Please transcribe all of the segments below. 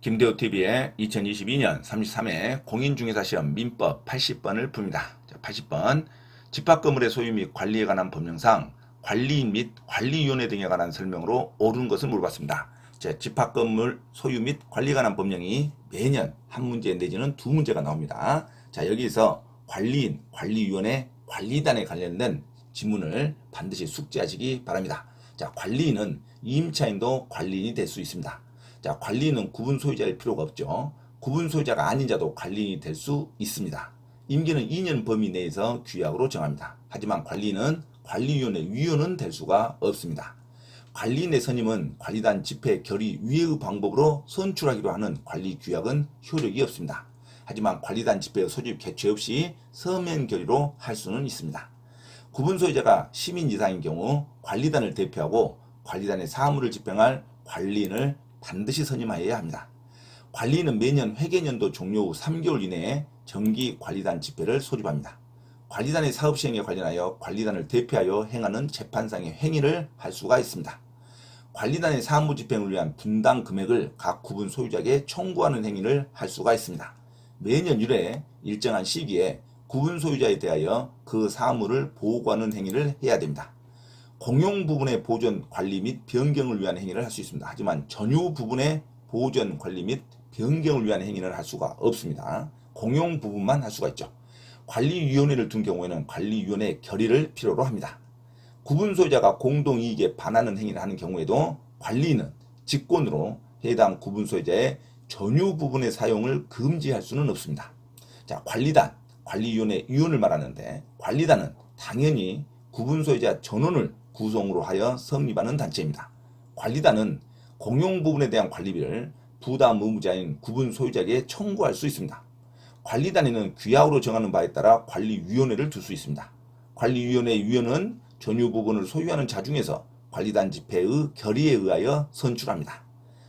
김대호TV의 2022년 33회 공인중개사 시험 민법 80번을 풉니다. 자, 80번 집합건물의 소유 및 관리에 관한 법령상 관리인 및 관리위원회 등에 관한 설명으로 옳은 것을 물어봤습니다. 자, 집합건물 소유 및 관리에 관한 법령이 매년 한 문제 내지는 두 문제가 나옵니다. 자, 여기서 관리인, 관리위원회, 관리단에 관련된 지문을 반드시 숙지하시기 바랍니다. 자, 관리인은 임차인도 관리인이 될 수 있습니다. 자, 관리인은 구분 소유자일 필요가 없죠. 구분 소유자가 아닌 자도 관리인이 될수 있습니다. 임기는 2년 범위 내에서 규약으로 정합니다. 하지만 관리인은 관리위원회 위원은 될 수가 없습니다. 관리인의 선임은 관리단 집회 결의 위의 방법으로 선출하기로 하는 관리 규약은 효력이 없습니다. 하지만 관리단 집회 소집 개최 없이 서면 결의로 할 수는 있습니다. 구분 소유자가 시민 이상인 경우 관리단을 대표하고 관리단의 사무를 집행할 관리인을 반드시 선임하여야 합니다. 관리인은 매년 회계년도 종료 후 3개월 이내에 정기 관리단 집회를 소집합니다. 관리단의 사업 시행에 관련하여 관리단을 대표하여 행하는 재판상의 행위를 할 수가 있습니다. 관리단의 사무 집행을 위한 분당 금액을 각 구분 소유자에게 청구하는 행위를 할 수가 있습니다. 매년 1회 일정한 시기에 구분 소유자에 대하여 그 사무를 보고하는 행위를 해야 됩니다. 공용 부분의 보존 관리 및 변경을 위한 행위를 할 수 있습니다. 하지만 전유 부분의 보존 관리 및 변경을 위한 행위를 할 수가 없습니다. 공용 부분만 할 수가 있죠. 관리위원회를 둔 경우에는 관리위원회 결의를 필요로 합니다. 구분 소유자가 공동이익에 반하는 행위를 하는 경우에도 관리인은 직권으로 해당 구분 소유자의 전유 부분의 사용을 금지할 수는 없습니다. 자, 관리단, 관리위원회 위원을 말하는데 관리단은 당연히 구분 소유자 전원을 구성으로 하여 성립하는 단체입니다. 관리단은 공용 부분에 대한 관리비를 부담 의무자인 구분 소유자에게 청구할 수 있습니다. 관리단에는 규약으로 정하는 바에 따라 관리위원회를 둘 수 있습니다. 관리위원회 위원은 전유 부분을 소유하는 자 중에서 관리단 집회의 결의에 의하여 선출합니다.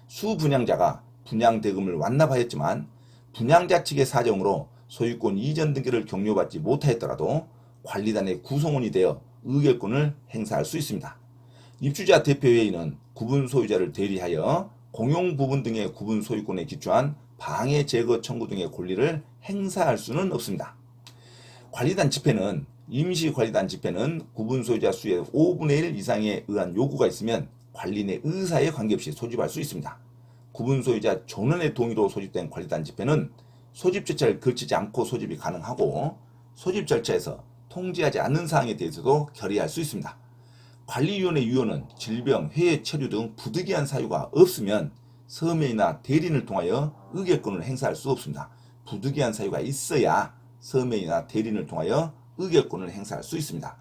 수 분양자가 분양 대금을 완납하였지만 분양자 측의 사정으로 소유권 이전 등기를 격려받지 못하였더라도 관리단의 구성원이 되어 의결권을 행사할 수 있습니다. 입주자 대표회의는 구분 소유자를 대리하여 공용 부분 등의 구분 소유권에 기초한 방해 제거 청구 등의 권리를 행사할 수는 없습니다. 관리단 집회는 임시관리단 집회는 구분 소유자 수의 5분의 1 이상에 의한 요구가 있으면 관리인의 의사에 관계없이 소집할 수 있습니다. 구분 소유자 전원의 동의로 소집된 관리단 집회는 소집 절차를 거치지 않고 소집이 가능하고 소집 절차에서 통지하지 않는 사항에 대해서도 결의할 수 있습니다. 관리위원회 위원은 질병, 해외 체류 등 부득이한 사유가 없으면 서면이나 대리인을 통하여 의결권을 행사할 수 없습니다. 부득이한 사유가 있어야 서면이나 대리인을 통하여 의결권을 행사할 수 있습니다.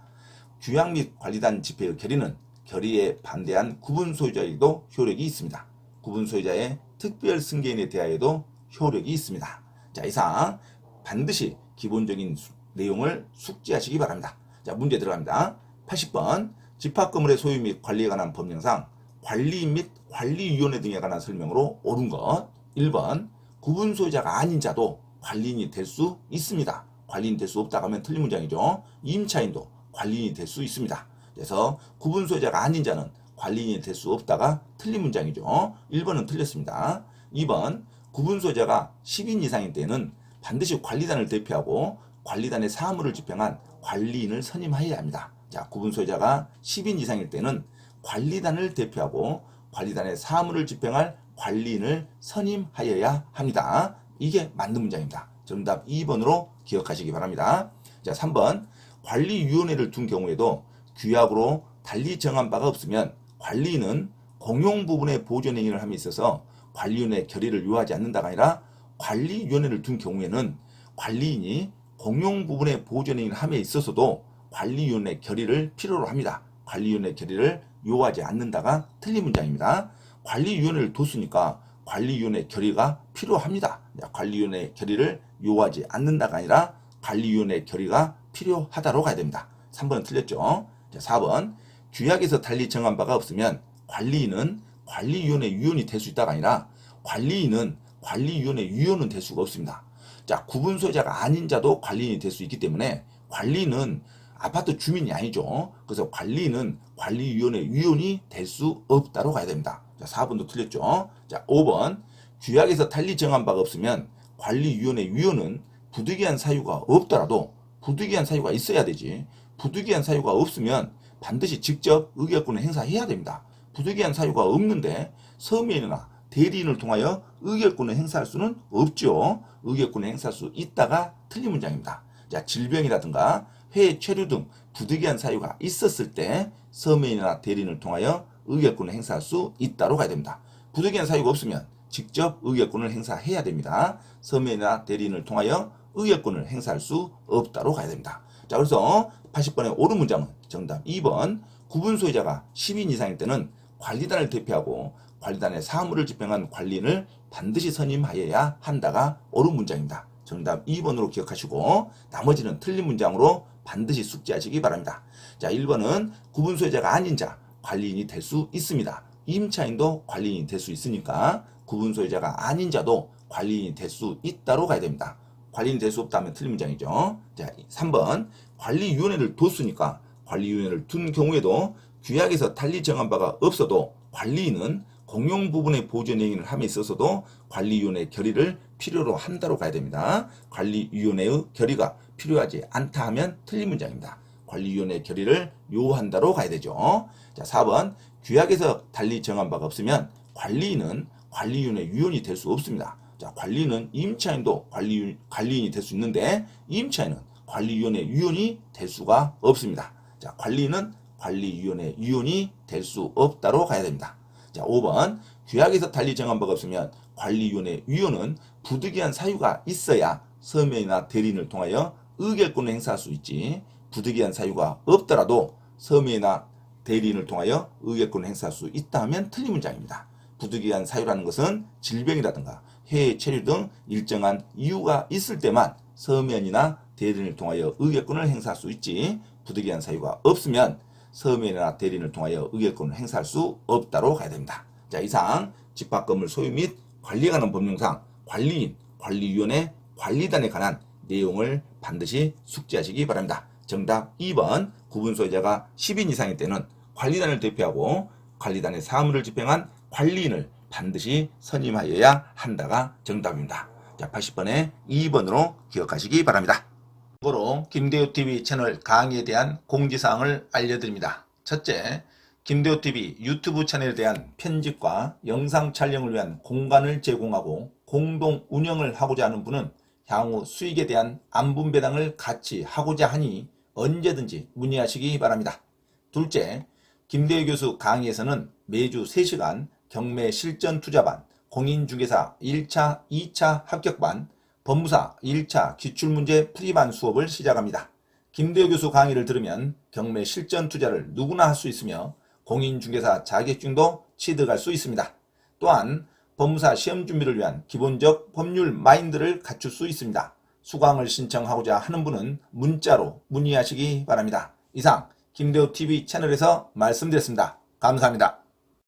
규약 및 관리단 집회의 결의는 결의에 반대한 구분 소유자에게도 효력이 있습니다. 구분 소유자의 특별 승계인에 대하여도 효력이 있습니다. 자, 이상 반드시 기본적인 수- 내용을 숙지하시기 바랍니다. 자, 문제 들어갑니다. 80번 집합건물의 소유 및 관리에 관한 법령상 관리인 및 관리위원회 등에 관한 설명으로 옳은 것 1번 구분 소유자가 아닌 자도 관리인이 될 수 있습니다. 관리인 될 수 없다고 하면 틀린 문장이죠. 임차인도 관리인이 될 수 있습니다. 그래서 구분 소유자가 아닌 자는 관리인이 될 수 없다가 틀린 문장이죠. 1번은 틀렸습니다. 2번 구분 소유자가 10인 이상일 때는 반드시 관리단을 대표하고 관리단의 사무를 집행한 관리인을 선임하여야 합니다. 자, 구분 소유자가 10인 이상일 때는 관리단을 대표하고 관리단의 사무를 집행할 관리인을 선임하여야 합니다. 이게 맞는 문장입니다. 정답 2번으로 기억하시기 바랍니다. 자, 3번 관리위원회를 둔 경우에도 규약으로 달리 정한 바가 없으면 관리인은 공용 부분의 보존 행위를 함에 있어서 관리위원회 결의를 요하지 않는다가 아니라 관리위원회를 둔 경우에는 관리인이 공용 부분의 보존 행위를 함에 있어서도 관리위원회 결의를 필요로 합니다. 관리위원회 결의를 요하지 않는다가 틀린 문장입니다. 관리위원회를 뒀으니까 관리위원회 결의가 필요합니다. 자, 관리위원회 결의를 요하지 않는다가 아니라 관리위원회 결의가 필요하다로 가야 됩니다. 3번은 틀렸죠. 자, 4번 규약에서 달리 정한 바가 없으면 관리인은 관리위원회 위원이 될 수 있다가 아니라 관리인은 관리위원회 위원은 될 수가 없습니다. 자, 구분 소유자가 아닌 자도 관리인이 될 수 있기 때문에 관리인은 아파트 주민이 아니죠. 그래서 관리인은 관리위원회 위원이 될 수 없다로 가야 됩니다. 자, 4번도 틀렸죠. 자, 5번 규약에서 달리 정한 바가 없으면 관리위원회 위원은 부득이한 사유가 없더라도 부득이한 사유가 있어야 되지. 부득이한 사유가 없으면 반드시 직접 의결권을 행사해야 됩니다. 부득이한 사유가 없는데 서면이나 대리인을 통하여 의결권을 행사할 수는 없죠. 의결권을 행사할 수 있다가 틀린 문장입니다. 자, 질병이라든가 회의 체류 등 부득이한 사유가 있었을 때 서면이나 대리인을 통하여 의결권을 행사할 수 있다로 가야 됩니다. 부득이한 사유가 없으면 직접 의결권을 행사해야 됩니다. 서면이나 대리인을 통하여 의결권을 행사할 수 없다로 가야 됩니다. 자, 그래서 80번의 옳은 문장은 정답 2번 구분 소유자가 10인 이상일 때는 관리단을 대표하고 관리단의 사무를 집행한 관리인을 반드시 선임하여야 한다가 옳은 문장입니다. 정답 2번으로 기억하시고 나머지는 틀린 문장으로 반드시 숙지하시기 바랍니다. 자, 1번은 구분 소유자가 아닌 자 관리인이 될 수 있습니다. 임차인도 관리인이 될 수 있으니까 구분 소유자가 아닌 자도 관리인이 될 수 있다로 가야 됩니다. 관리인이 될 수 없다면 틀린 문장이죠. 자, 3번 관리위원회를 뒀으니까 관리위원회를 둔 경우에도 규약에서 달리 정한 바가 없어도 관리인은 공용 부분의 보존 행위를 함에 있어서도 관리위원회 결의를 필요로 한다로 가야 됩니다. 관리위원회의 결의가 필요하지 않다 하면 틀린 문장입니다. 관리위원회 결의를 요한다로 가야 되죠. 자, 4번 규약에서 달리 정한 바가 없으면 관리인은 관리위원회 위원이 될 수 없습니다. 자, 관리인은 임차인도 관리, 관리인이 될 수 있는데 임차인은 관리위원회 위원이 될 수가 없습니다. 자, 관리인은 관리위원회 위원이 될 수 없다로 가야 됩니다. 자, 5번. 규약에서 달리 정한 바가 없으면 관리위원회 위원은 부득이한 사유가 있어야 서면이나 대리인을 통하여 의결권을 행사할 수 있지. 부득이한 사유가 없더라도 서면이나 대리인을 통하여 의결권을 행사할 수 있다 하면 틀린 문장입니다. 부득이한 사유라는 것은 질병이라든가 해외 체류 등 일정한 이유가 있을 때만 서면이나 대리인을 통하여 의결권을 행사할 수 있지. 부득이한 사유가 없으면 서면이나 대리인을 통하여 의결권을 행사할 수 없다로 가야 됩니다. 자 이상 집합 건물 소유 및 관리에 관한 법령상 관리인, 관리위원회, 관리단에 관한 내용을 반드시 숙지하시기 바랍니다. 정답 2번 구분 소유자가 10인 이상일 때는 관리단을 대표하고 관리단의 사무를 집행한 관리인을 반드시 선임하여야 한다가 정답입니다. 자, 80번에 2번으로 기억하시기 바랍니다. 참고로 김대호TV 채널 강의에 대한 공지사항을 알려드립니다. 첫째, 김대호TV 유튜브 채널에 대한 편집과 영상 촬영을 위한 공간을 제공하고 공동 운영을 하고자 하는 분은 향후 수익에 대한 안분 배당을 같이 하고자 하니 언제든지 문의하시기 바랍니다. 둘째, 김대호 교수 강의에서는 매주 3시간 경매 실전 투자반, 공인중개사 1차, 2차 합격반, 법무사 1차 기출문제 풀이반 수업을 시작합니다. 김대호 교수 강의를 들으면 경매 실전 투자를 누구나 할 수 있으며 공인중개사 자격증도 취득할 수 있습니다. 또한 법무사 시험 준비를 위한 기본적 법률 마인드를 갖출 수 있습니다. 수강을 신청하고자 하는 분은 문자로 문의하시기 바랍니다. 이상 김대호 TV 채널에서 말씀드렸습니다. 감사합니다.